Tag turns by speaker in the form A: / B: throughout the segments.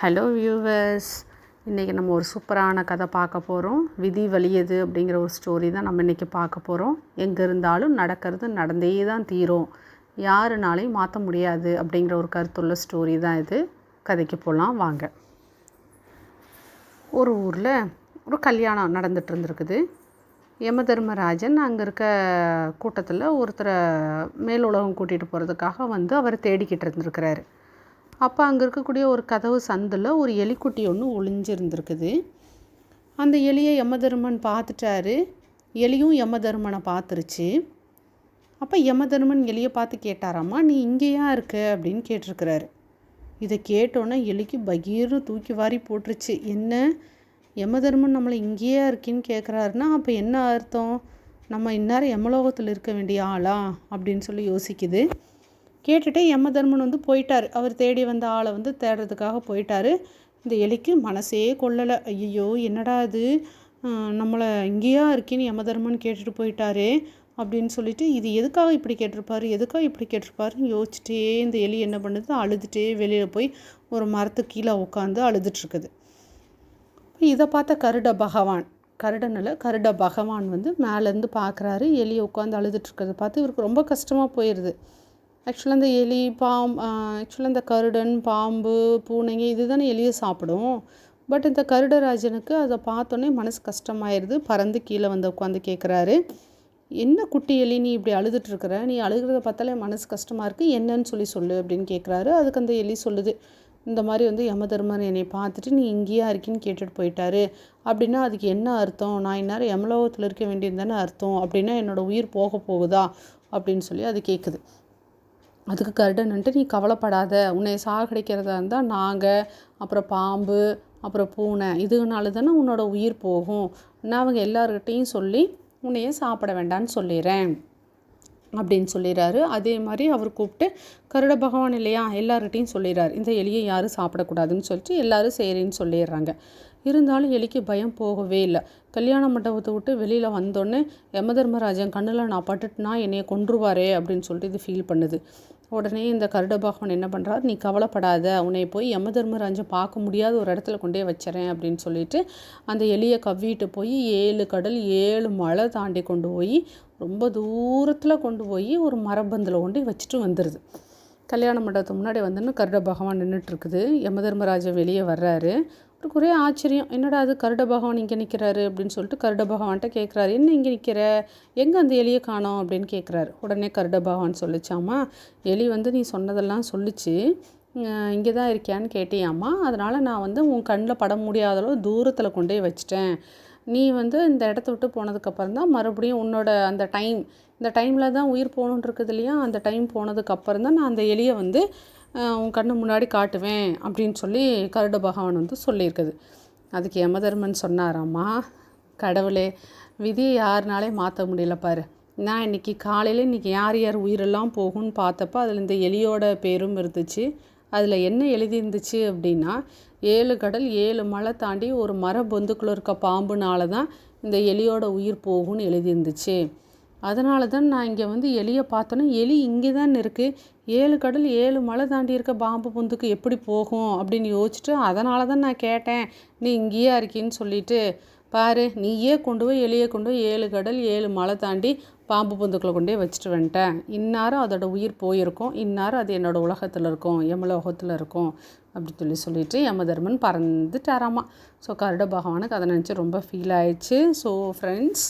A: Hello viewers இன்றைக்கி நம்ம ஒரு சூப்பரான கதை பார்க்க போகிறோம் விதி வலியது அப்படிங்கிற ஒரு ஸ்டோரி தான் நம்ம இன்றைக்கி பார்க்க போகிறோம் எங்கே இருந்தாலும் நடக்கிறது நடந்தே தான் தீரும். யாருனாலையும் மாற்ற முடியாது அப்படிங்கிற ஒரு கருத்துள்ள ஸ்டோரி தான் இது. கதைக்கு போகலாம் வாங்க. ஒரு ஊரில் ஒரு கல்யாணம் நடந்துட்டு இருந்திருக்குது. யம தர்மராஜன் அங்கே இருக்க கூட்டத்தில் ஒருத்தரை மேலுலகம் கூட்டிகிட்டு போகிறதுக்காக வந்து அவர் தேடிக்கிட்டு இருந்திருக்கிறாரு. அப்போ அங்கே இருக்கக்கூடிய ஒரு கதவு சந்தில் ஒரு எலிக்குட்டி ஒன்று ஒளிஞ்சிருந்துருக்குது. அந்த எலியை யமதர்மன் பார்த்துட்டாரு. எலியும் யமதர்மனை பார்த்துருச்சு. அப்போ யமதர்மன் எலியை பார்த்து கேட்டாராம்மா நீ இங்கேயா இருக்க? அப்படின்னு கேட்டிருக்கிறாரு. இதை கேட்டோன்னே எலிக்கு பகீர்னு தூக்கி வாரி போட்டுருச்சு. என்ன? யமதர்மன் நம்மளை இங்கேயா இருக்கேன்னு கேட்குறாருன்னா அப்போ என்ன அர்த்தம்? நம்ம இந்நேரம் யமலோகத்தில் இருக்க வேண்டிய ஆளா? அப்படின்னு சொல்லி யோசிக்குது. கேட்டுட்டு யமதர்மன் வந்து போயிட்டார். அவர் தேடி வந்த ஆளை வந்து தேடுறதுக்காக போயிட்டார். இந்த எலிக்கு மனசே கொள்ளலை ஐயோ என்னடா இது? நம்மளை இங்கேயா இருக்கேன்னு யமதர்மன் கேட்டுட்டு போயிட்டாரே அப்படின்னு சொல்லிட்டு இது எதுக்காக இப்படி கேட்டிருப்பாரு? எதுக்காக இப்படி கேட்டிருப்பாருன்னு யோசிச்சுட்டே இந்த எலி என்ன பண்ணுது? அழுதுகிட்டே வெளியில் போய் ஒரு மரத்துக்கு கீழே உட்காந்து அழுதுட்டுருக்குது. இதை பார்த்த கருட பகவான் கருடனில் கருட பகவான் வந்து மேலேருந்து பார்க்குறாரு. எலியை உட்காந்து அழுதுட்டுருக்கிறத பார்த்து இவருக்கு ரொம்ப கஷ்டமாக போயிடுது ஆக்சுவலாக இந்த எலி பாம் ஆக்சுவலாக இந்த கருடன் பாம்பு பூனைங்க இது தானே எலியை சாப்பிடும். பட் இந்த கருடராஜனுக்கு அதை பார்த்தோன்னே மனசு கஷ்டமாயிருது. பறந்து கீழே வந்து உட்காந்து கேட்குறாரு என்ன குட்டி எலி நீ இப்படி அழுதுட்டுருக்குற? நீ அழுகிறத பார்த்தாலே மனசு கஷ்டமாக இருக்குது என்னன்னு சொல்லி சொல்லு அப்படின்னு கேட்குறாரு அதுக்கு அந்த எலி சொல்லுது. இந்த மாதிரி வந்து யமதர்மர் என்னை பார்த்துட்டு நீ இங்கேயா இருக்கின்னு கேட்டுட்டு போயிட்டாரு. அப்படின்னா அதுக்கு என்ன அர்த்தம்? நான் இந்நேரம் யமலோகத்தில் இருக்க வேண்டியது தானே அர்த்தம்? அப்படின்னா என்னோடய உயிர் போக போகுதா? அப்படின்னு சொல்லி அது கேட்குது அதுக்கு கருடன்ட்டு நீ கவலைப்படாத. உன்னை சாகடிக்கிறதா இருந்தால் நாங்கள் அப்புறம் பாம்பு அப்புறம் பூனை இதுனால தானே உன்னோட உயிர் போகும். நான் அவங்க எல்லாருக்கிட்டேயும் சொல்லி உன்னையே சாப்பிட வேண்டான்னு சொல்லிடுறேன் அப்படின்னு சொல்லிடுறாரு அதே மாதிரி அவர் கூப்பிட்டு கருட பகவான் இல்லையா? எல்லார்கிட்டையும் சொல்லிடுறாரு இந்த எலியை யாரும் சாப்பிடக்கூடாதுன்னு சொல்லிட்டு எல்லோரும் சரின்னு சொல்லிடுறாங்க இருந்தாலும் எலிக்கு பயம் போகவே இல்லை. கல்யாண மண்டபத்தை விட்டு வெளியில் வந்தோடனே யமதர்மராஜன் கண்ணில் நான் பட்டுட்டுனா? என்னையை கொன்றுவாரே? அப்படின்னு சொல்லிட்டு இது ஃபீல் பண்ணுது. உடனே இந்த கருட பகவான் என்ன பண்ணுறாரு நீ கவலைப்படாத உன்னை போய் யமதர்மராஜன் பார்க்க முடியாத ஒரு இடத்துல கொண்டே வச்சுறேன் அப்படின்னு சொல்லிட்டு அந்த எலியை கவ்விட்டு போய் ஏழு கடல் ஏழு மலை தாண்டி கொண்டு போய் ரொம்ப தூரத்தில் கொண்டு போய் ஒரு மரபந்தில் கொண்டு வச்சுட்டு வந்துடுது கல்யாண மண்டபத்துக்கு முன்னாடி வந்துன்னு கருட பகவான் நின்றுட்டுருக்குது யமதர்மராஜன் வெளியே வர்றாரு. அவருக்கு ஒரே ஆச்சரியம். என்னடா அது கருட பகவான் இங்கே நிற்கிறாரு அப்படின்னு சொல்லிட்டு கருட பகவான்கிட்ட கேட்குறாரு என்ன இங்கே நிற்கிற எங்கே அந்த எலியை காணோம்? அப்படின்னு கேட்குறாரு உடனே கருட பகவான் சொல்லிச்சாமா எலி வந்து நீ சொன்னதெல்லாம் சொல்லிச்சு. இங்கே தான் இருக்கியான்னு கேட்டியாம்மா அதனால் நான் வந்து உன் கண்ணில் பட முடியாத அளவு தூரத்தில் கொண்டே வச்சிட்டேன். நீ வந்து இந்த இடத்த விட்டு போனதுக்கப்புறம் தான் மறுபடியும் உன்னோட அந்த டைம் இந்த டைமில் தான் உயிர் போகணுன்றது இல்லையா? அந்த டைம் போனதுக்கப்புறம் தான் நான் அந்த எலியை வந்து உன் கண்ணு முன்னாடி காட்டுவேன் அப்படின்னு சொல்லி கருட பகவான் வந்து சொல்லியிருக்குது. அதுக்கு யமதர்மன் சொன்னாராம்மா கடவுளே விதியை யாருனாலே மாற்ற முடியல பாரு. நான் இன்றைக்கி காலையில் இன்றைக்கி யார் யார் உயிரெல்லாம் போகும்னு பார்த்தப்ப அதில் இந்த எலியோட பேரும் இருந்துச்சு. அதில் என்ன எழுதியிருந்துச்சு அப்படின்னா ஏழு கடல் ஏழு மலை தாண்டி ஒரு மர பொந்துக்குள்ளே இருக்க பாம்புனால தான் இந்த எலியோட உயிர் போகும்னு எழுதியிருந்துச்சு அதனால தான் நான் இங்கே வந்து எலியை பார்த்தோன்னே எலி இங்கே தான் இருக்குது ஏழு கடல் ஏழு மலை தாண்டி இருக்க பாம்பு பொந்துக்கு எப்படி போகும்? அப்படின்னு யோசிச்சுட்டு அதனால தான் நான் கேட்டேன். நீ இங்கேயே இருக்கின்னு சொல்லிட்டு பாரு நீயே கொண்டு போய் எலியை கொண்டு போய் ஏழு கடல் ஏழு மலை தாண்டி பாம்பு புந்துக்களை கொண்டே வச்சுட்டு வந்துட்டேன். இன்னாரும் அதோட உயிர் போயிருக்கும். இன்னாரும் அது என்னோடய உலகத்தில் இருக்கும். யமலோகத்தில் இருக்கும். அப்படி சொல்லி சொல்லிட்டு யமதர்மன் பறந்துட்டாராமா. ஸோ கருட பகவானுக்கு அதை நினச்சி ரொம்ப ஃபீல் ஆயிடுச்சு. ஸோ ஃப்ரெண்ட்ஸ்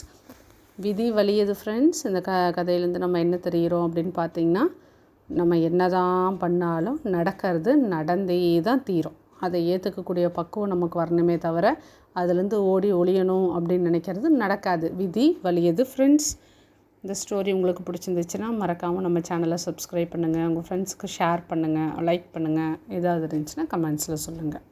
A: விதி வலியது ஃப்ரெண்ட்ஸ் இந்த க கதையிலேருந்து நம்ம என்ன தெரிகிறோம் அப்படின்னு பார்த்தீங்கன்னா நம்ம என்ன தான் பண்ணாலும் நடக்கிறது நடந்தே தான் தீரும். அதை ஏற்றுக்கக்கூடிய பக்குவம் நமக்கு வரணுமே தவிர அதுலேருந்து ஓடி ஒழியணும் அப்படின்னு நினைக்கிறது நடக்காது. விதி வலியது ஃப்ரெண்ட்ஸ் இந்த ஸ்டோரி உங்களுக்கு பிடிச்சிருந்துச்சுன்னா மறக்காமல் நம்ம சேனலை சப்ஸ்கிரைப் பண்ணுங்கள் உங்கள் ஃப்ரெண்ட்ஸுக்கு ஷேர் பண்ணுங்கள் லைக் பண்ணுங்கள் ஏதாவது இருந்துச்சுன்னா கமெண்ட்ஸில் சொல்லுங்கள்